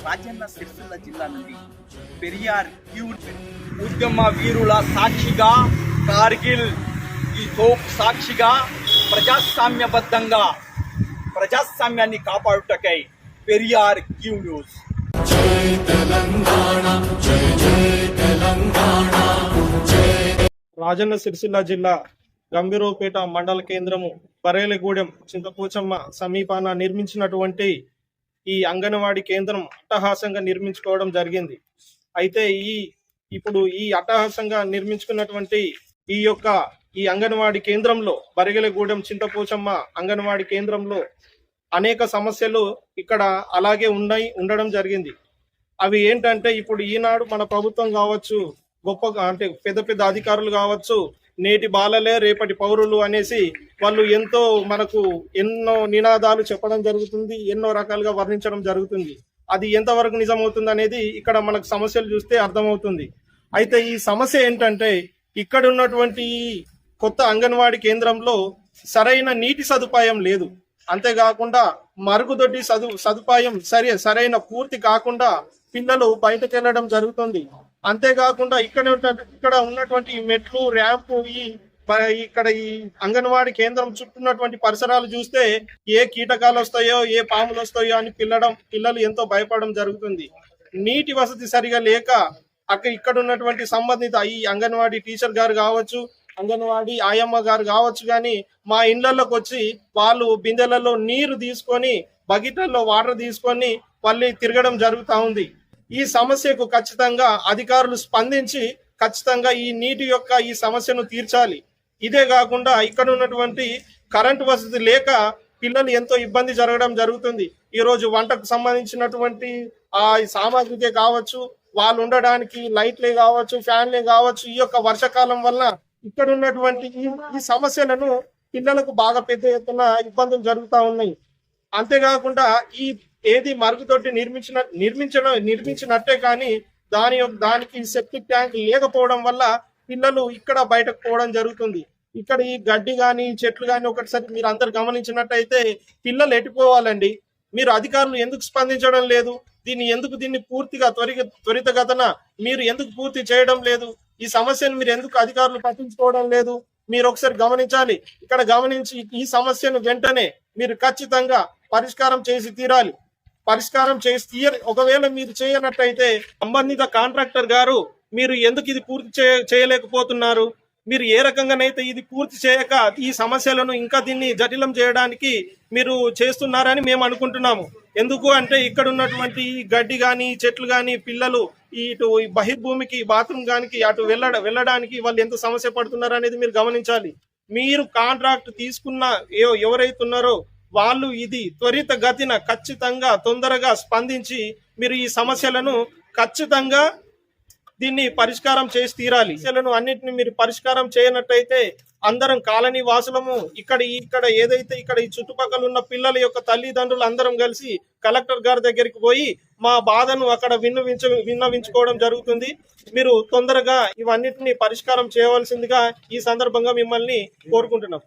రాజన్న సిరిసిల్ల జిల్లా నుండి పెరియార్ ఉద్యమ వీరుల సాక్షిగా కార్గిల్ ఈ తోపు సాక్షిగా ప్రజాస్వామ్యబద్ధంగా ప్రజాస్వామ్యాన్ని కాపాడుటకై పెరియార్ క్యూ న్యూస్. రాజన్న సిరిసిల్ల జిల్లా గంభీరపేట మండల కేంద్రము బరేలగూడెం చింతపోచమ్మ సమీపాన నిర్మించినటువంటి ఈ అంగన్వాడీ కేంద్రం అట్టహాసంగా నిర్మించుకోవడం జరిగింది. అయితే ఈ ఇప్పుడు ఈ అట్టహాసంగా నిర్మించుకున్నటువంటి ఈ యొక్క ఈ అంగన్వాడీ కేంద్రంలో బరిగెలగూడెం చింతపోచమ్మ అంగన్వాడీ కేంద్రంలో అనేక సమస్యలు ఇక్కడ అలాగే ఉన్నాయి ఉండడం జరిగింది. అవి ఏంటంటే ఇప్పుడు ఈనాడు మన ప్రభుత్వం కావచ్చు గొప్ప అంటే పెద్ద పెద్ద అధికారులు కావచ్చు నేటి బాలలే రేపటి పౌరులు అనేసి వాళ్ళు ఎంతో మనకు ఎన్నో నినాదాలు చెప్పడం జరుగుతుంది ఎన్నో రకాలుగా వర్ణించడం జరుగుతుంది. అది ఎంతవరకు నిజమవుతుంది అనేది ఇక్కడ మనకు సమస్యలు చూస్తే అర్థమవుతుంది. అయితే ఈ సమస్య ఏంటంటే ఇక్కడ ఉన్నటువంటి కొత్త అంగన్వాడీ కేంద్రంలో సరైన నీటి సదుపాయం లేదు. అంతేకాకుండా మరుగుదొడ్డి సదు సదుపాయం సరే సరైన పూర్తి కాకుండా పిల్లలు బయటకు వెళ్ళడం జరుగుతుంది. అంతేకాకుండా ఇక్కడ ఇక్కడ ఉన్నటువంటి మెట్లు ర్యాంపు ఈ ఇక్కడ ఈ అంగన్వాడి కేంద్రం చుట్టూ ఉన్నటువంటి పరిసరాలు చూస్తే ఏ కీటకాలు వస్తాయో ఏ పాములు వస్తాయో అని పిల్లడం పిల్లలు ఎంతో భయపడడం జరుగుతుంది. నీటి వసతి సరిగా లేక అక్కడ ఇక్కడ ఉన్నటువంటి సంబంధిత ఈ అంగన్వాడి టీచర్ గారు కావచ్చు అంగన్వాడి ఆయమ్మ గారు కావచ్చు కానీ మా ఇండ్లలోకి వచ్చి వాళ్ళు బిందెలలో నీరు తీసుకొని బకెట్లలో వాటర్ తీసుకొని మళ్ళీ తిరగడం జరుగుతూ ఉంది. ఈ సమస్యకు ఖచ్చితంగా అధికారులు స్పందించి ఖచ్చితంగా ఈ నీటి యొక్క ఈ సమస్యను తీర్చాలి. ఇదే కాకుండా ఇక్కడ ఉన్నటువంటి కరెంటు వసతి లేక పిల్లలు ఎంతో ఇబ్బంది జరగడం జరుగుతుంది. ఈ రోజు వంటకు సంబంధించినటువంటి ఆ సామాగ్రికే కావచ్చు వాళ్ళు ఉండడానికి లైట్లే కావచ్చు ఫ్యాన్లే కావచ్చు ఈ యొక్క వర్షాకాలం వల్ల ఇక్కడ ఉన్నటువంటి ఈ సమస్యలను పిల్లలకు బాగా పెద్ద ఎత్తున ఇబ్బందులు జరుగుతూ ఉన్నాయి. అంతేకాకుండా ఈ ఏది మరుగుదొడ్డి నిర్మించిన నిర్మించడం నిర్మించినట్టే కానీ దాని యొక్క- దానికి సెప్టిక్ ట్యాంక్ లేకపోవడం వల్ల పిల్లలు ఇక్కడ బయటకు పోవడం జరుగుతుంది. ఇక్కడ ఈ గడ్డి కానీ చెట్లు కానీ ఒకటిసారి మీరు అందరు గమనించినట్టయితే పిల్లలు ఎటుపోవాలండి మీరు అధికారులు ఎందుకు స్పందించడం లేదు? దీన్ని ఎందుకు దీన్ని పూర్తిగా త్వరిత త్వరితగతన మీరు ఎందుకు పూర్తి చేయడం లేదు? ఈ సమస్యను మీరు ఎందుకు అధికారులు పట్టించుకోవడం లేదు? మీరు ఒకసారి గమనించాలి. ఇక్కడ గమనించి ఈ సమస్యను వెంటనే మీరు ఖచ్చితంగా పరిష్కారం చేసి తీరాలి. పరిష్కారం చేసి ఒకవేళ మీరు చేయనట్టయితే సంబంధిత కాంట్రాక్టర్ గారు మీరు ఎందుకు ఇది పూర్తి చేయ- చేయలేకపోతున్నారు? మీరు ఏ రకంగానైతే ఇది పూర్తి చేయక ఈ సమస్యలను ఇంకా దీన్ని జటిలం చేయడానికి మీరు చేస్తున్నారని మేము అనుకుంటున్నాము. ఎందుకు అంటే ఇక్కడ ఉన్నటువంటి ఈ గడ్డి కానీ చెట్లు కానీ పిల్లలు ఇటు ఈ బహిర్భూమికి బాత్రూమ్ కానీ అటు వెళ్ళ వెళ్ళడానికి వాళ్ళు ఎంత సమస్య పడుతున్నారు అనేది మీరు గమనించాలి. మీరు కాంట్రాక్ట్ తీసుకున్న ఎవ- ఎవరైతే ఉన్నారో వాళ్ళు ఇది త్వరిత గతిన ఖచ్చితంగా తొందరగా స్పందించి మీరు ఈ సమస్యలను ఖచ్చితంగా దీన్ని పరిష్కారం చేసి తీరాలి. సమస్యలను అన్నిటిని మీరు పరిష్కారం చేయనట్టయితే అందరం కాలనీ వాసులము. ఇక్కడ ఇక్కడ ఏదైతే ఇక్కడ ఈ చుట్టుపక్కల ఉన్న పిల్లల యొక్క తల్లిదండ్రులు అందరం కలిసి కలెక్టర్ గారి దగ్గరికి పోయి మా బాధను అక్కడ విన్నవించ విన్నవించుకోవడం జరుగుతుంది. మీరు తొందరగా ఇవన్నిటిని పరిష్కారం చేయవలసిందిగా ఈ సందర్భంగా మిమ్మల్ని కోరుకుంటున్నాం.